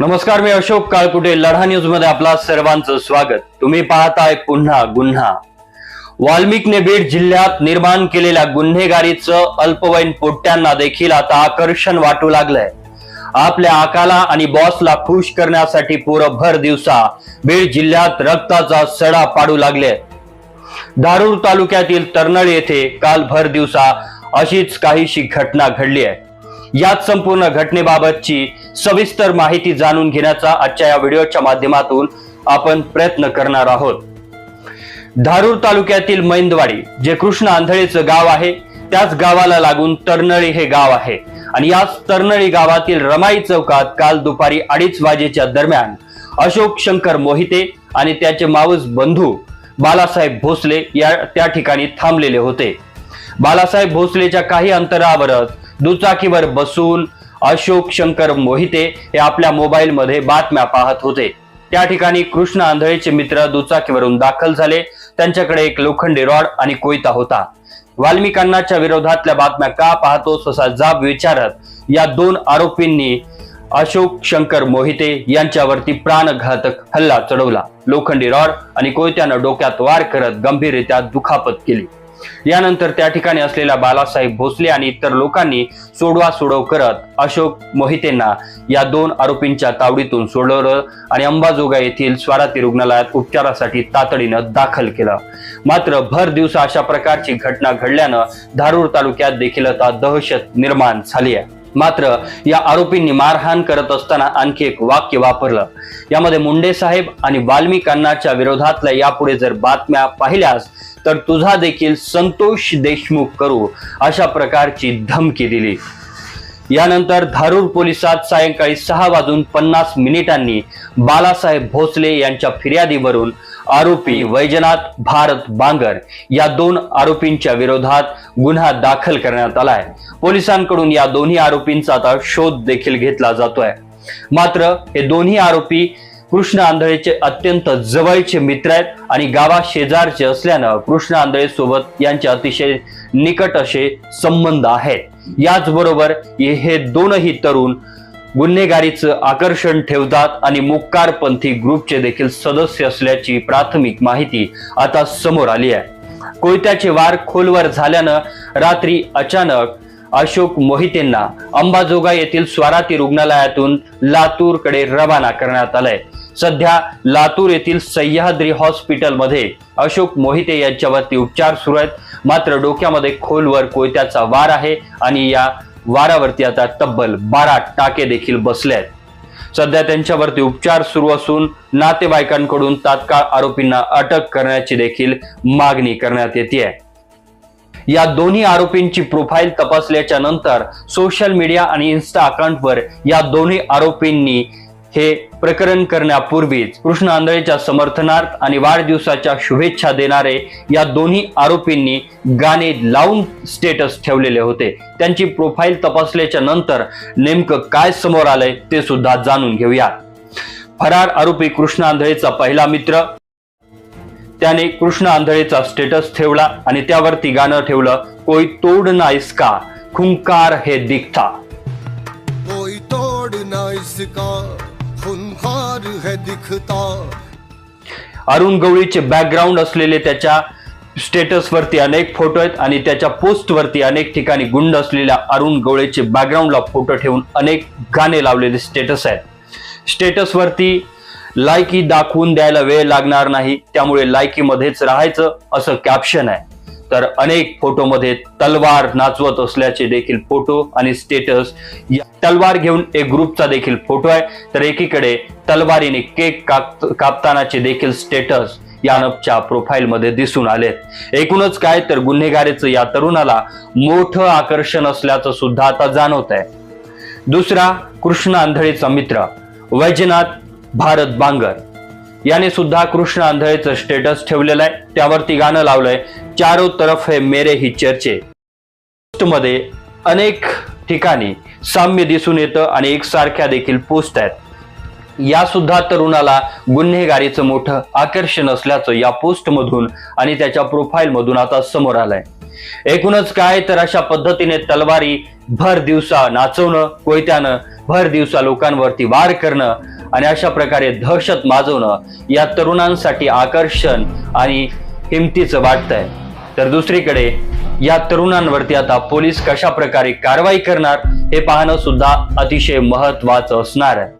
नमस्कार मी अशोक काळकुटे. लढा न्यूजमध्ये आपला सर्वांचं स्वागत. तुम्ही पाहताय पुन्हा गुन्हा. वाल्मिकने बीड जिल्ह्यात निर्माण केलेल्या गुन्हेगारीचं अल्पवयीन पोट्ट्यांना देखील आता आकर्षण वाटू लागलंय. आपल्या आकाला आणि बॉसला खुश करण्यासाठी पोरं भर दिवसा बीड जिल्ह्यात रक्ताचा सडा पाडू लागले. धारूर तालुक्यातील तरनळ येथे काल भर दिवसा अशीच काहीशी घटना घडली आहे. याच संपूर्ण घटनेबाबतची सविस्तर माहिती जाणून घेण्याचा आजच्या या व्हिडिओच्या माध्यमातून आपण प्रयत्न करणार आहोत. धारूर तालुक्यातील मैंदवाडी जे कृष्ण आंधळेचं गाव आहे त्याच गावाला लागून तरनळी हे गाव आहे. आणि याच तरनळी गावातील रमाई चौकात काल दुपारी अडीच वाजेच्या दरम्यान अशोक शंकर मोहिते आणि त्याचे मावस बंधू बालासाहेब भोसले या त्या ठिकाणी थांबलेले होते. बालासाहेब भोसलेच्या काही अंतरावरच दुचाकीवर बसून अशोक शंकर मोहिते हे आपल्या मोबाईलमध्ये बातम्या पाहत होते. त्या ठिकाणी कृष्ण आंधळेचे मित्र दुचाकीवरून दाखल झाले. त्यांच्याकडे एक लोखंडी रॉड आणि कोयता होता. वाल्मिकांनाच्या विरोधातल्या बातम्या का पाहतोस असा जाब विचारत या दोन आरोपींनी अशोक शंकर मोहिते यांच्यावरती प्राणघातक हल्ला चढवला. लोखंडी रॉड आणि कोयत्यानं डोक्यात वार करत गंभीररित्या दुखापत केली. यानंतर त्या ठिकाणी असलेल्या बालासाहेब भोसले आणि इतर लोकांनी सोडवा सोडव करत अशोक मोहितेंना या दोन आरोपींच्या तावडीतून सोडवलं आणि अंबाजोगा येथील स्वाराती रुग्णालयात उपचारासाठी तातडीनं दाखल केलं. मात्र भर दिवसा अशा प्रकारची घटना घडल्यानं धारूर तालुक्यात देखील आता दहशत निर्माण झाली आहे. मात्र या आरोपींनी मारहाण करत असताना आणखी एक वाक्य वापरलं. यामध्ये मुंडे साहेब आणि वाल्मिक विरोधातल्या यापुढे जर बातम्या पाहिल्यास तर तुझा देखील संतोष देशमुख करू अशा प्रकारची धमकी दिली. यानंतर धारूर पोलिसात सायंकाळी सहा वाजून पन्नास मिनिटांनी बालासाहेब भोसले यांच्या फिर्यादीवरून आरोपी वैजनाथ भारत बांगर या दोन आरोपींच्या विरोधात गुन्हा दाखल करण्यात आलाय पोलिसांकडून या दोन्ही आरोपींचा आता शोध देखील घेतला जातोय. मात्र हे दोन्ही आरोपी कृष्ण आंधळेचे अत्यंत जवळचे मित्र आहेत आणि गावा शेजारचे असल्यानं कृष्ण आंधळे सोबत यांचे अतिशय निकट असे संबंध आहेत. याचबरोबर हे दोनही तरुण गुन्हेगारीचं आकर्षण ठेवतात आणि मुक्कारपंथी ग्रुपचे देखील सदस्य असल्याची प्राथमिक माहिती आता समोर आली आहे. कोयत्याचे वार खोलवर झाल्यानं रात्री अचानक अशोक मोहितेंना अंबाजोगा येथील स्वाराती रुग्णालयातून लातूरकडे रवाना करण्यात आलंय. सध्या लातूर येथील सह्याद्री हॉस्पिटलमध्ये अशोक मोहिते यांच्यावरती उपचार सुरू आहेत. मात्र डोक्यामध्ये खोलवर कोयत्याचा वार आहे आणि या वारावरती आता तब्बल बारा टाके देखील बसले आहेत. सध्या त्यांच्यावरती उपचार सुरू असून नातेवाईकांकडून तात्काळ आरोपींना अटक करण्याची देखील मागणी करण्यात येते या दोन्ही आरोपींची प्रोफाईल तपासल्याच्या नंतर सोशल मीडिया आणि इन्स्टा अकाउंटवर या दोन्ही आरोपींनी हे प्रकरण करण्यापूर्वीच कृष्ण आंधळेच्या समर्थनार्थ आणि वाढदिवसाच्या शुभेच्छा देणारे या दोन्ही आरोपींनी गाणे लावून स्टेटस ठेवलेले होते. त्यांची प्रोफाईल तपासल्याच्या नंतर नेमकं काय समोर आलंय ते सुद्धा जाणून घेऊया. फरार आरोपी कृष्ण आंधळेचा पहिला मित्र. त्याने कृष्ण आंधळेचा स्टेटस ठेवला आणि त्यावरती गाणं ठेवलं कोई तोड ना इसका खुंकार हे दिखता. कोई तोड़ ना इसका खुनखार है दिखता। अरुण गवळीचे बॅकग्राऊंड असलेले त्याच्या स्टेटसवरती अनेक फोटो आहेत आणि त्याच्या पोस्टवरती अनेक ठिकाणी गुंड असलेल्या अरुण गवळेचे बॅकग्राऊंडला फोटो ठेवून अनेक गाणे लावलेले स्टेटस आहेत. स्टेटसवरती लायकी दाखवून द्यायला वेळ लागणार नाही त्यामुळे लायकीमध्येच राहायचं असं कॅप्शन आहे. तर अनेक फोटोमध्ये तलवार नाचवत असल्याचे देखील फोटो आणि स्टेटस तलवार घेऊन एक ग्रुपचा देखील फोटो आहे. तर एकीकडे तलवारीने केक काप कापतानाचे देखील स्टेटस या प्रोफाईलमध्ये प्रोफाईल मध्ये दिसून आलेत. एकूणच काय तर गुन्हेगारीचं या तरुणाला मोठं आकर्षण असल्याचं सुद्धा आता जाणवत आहे. दुसरा कृष्ण आंधळेचा मित्र वैजनाथ भारत बांगर. याने सुद्धा कृष्ण आंधळेचं स्टेटस ठेवलेलं आहे. त्यावरती गाणं लावलंय. चारो तरफ हे मेरे ही चर्चे. मध्ये अनेक ठिकाणी साम्य दिसून येतं आणि एकसारख्या देखील पोस्ट आहेत. या सुद्धा तरुणाला गुन्हेगारीचं मोठं आकर्षण असल्याचं या पोस्ट मधून आणि त्याच्या प्रोफाईल मधून आता समोर आलंय. एकूणच काय तर अशा पद्धतीने तलवारी भर दिवसा नाचवणं कोयत्यानं भर दिवसा लोकांवरती वार करणं आणि अशा प्रकारे दहशत माजवणं या तरुणांसाठी आकर्षण आणि हिमतीचं वाटतंय. तर दुसरीकडे या तरुणांवरती आता पोलीस कशा प्रकारे कारवाई करणार हे पाहणं सुद्धा अतिशय महत्वाचं असणार आहे.